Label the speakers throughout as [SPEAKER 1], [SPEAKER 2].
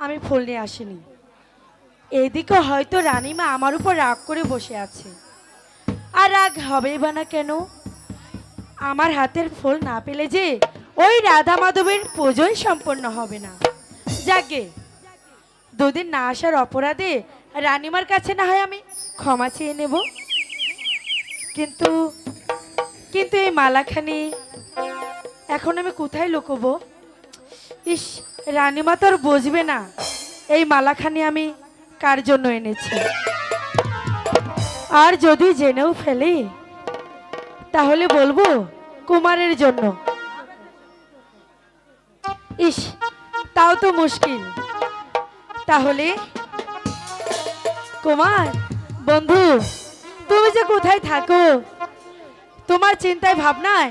[SPEAKER 1] আমি ফুল নিয়ে আসিনি। এদিকে হয়তো রানীমা আমার উপর রাগ করে বসে আছে। আর রাগ হবেই বা না কেন? আমার হাতের ফুল না পেলে যে ওই রাধা মাধবের পুজোই সম্পন্ন হবে না। যাকে দুদিন না আসার অপরাধে রানীমার কাছে না হয় আমি ক্ষমা চেয়ে নেব। কিন্তু কিন্তু এই মালাখানি এখন আমি কোথায় লুকোবো? ইস, রানীমা তো আর বুঝবে না। এই মালাখানি আমি কার জন্য এনেছি? আর যদি জেনেও ফেলি, তাহলে বলব কুমারের জন্য। ইস, তাও তো মুশকিল। তাহলে কুমার, বন্ধু, তুমি যে কোথায় থাকো? তোমার চিন্তায়, ভাবনায়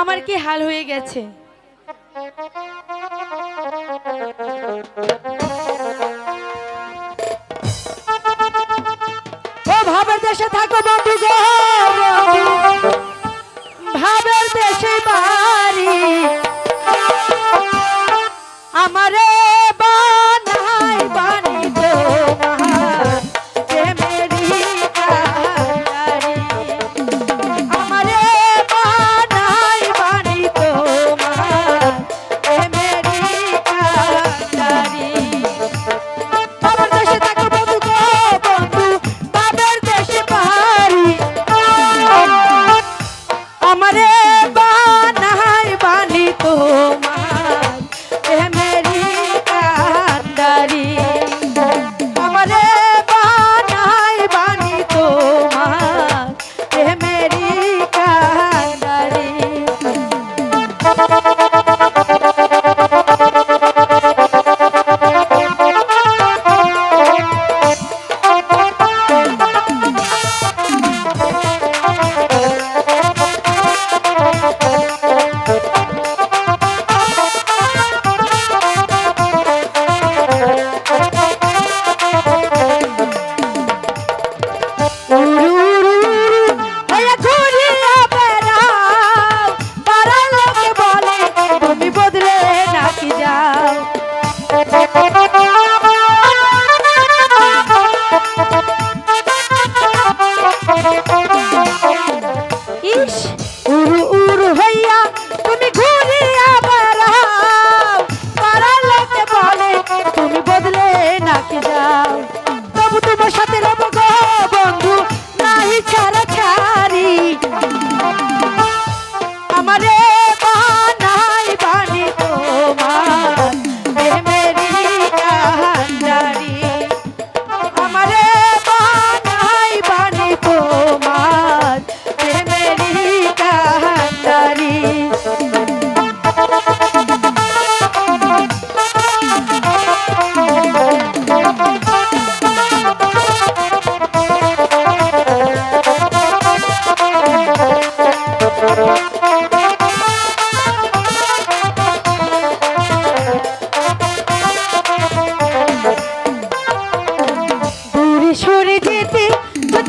[SPEAKER 1] আমার কি হাল হয়ে গেছে? ভাবের দেশে দেশে বাড়ি। আমারে তুমি যাও। তবু তোমার সাথে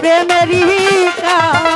[SPEAKER 1] প্রেমেরই কা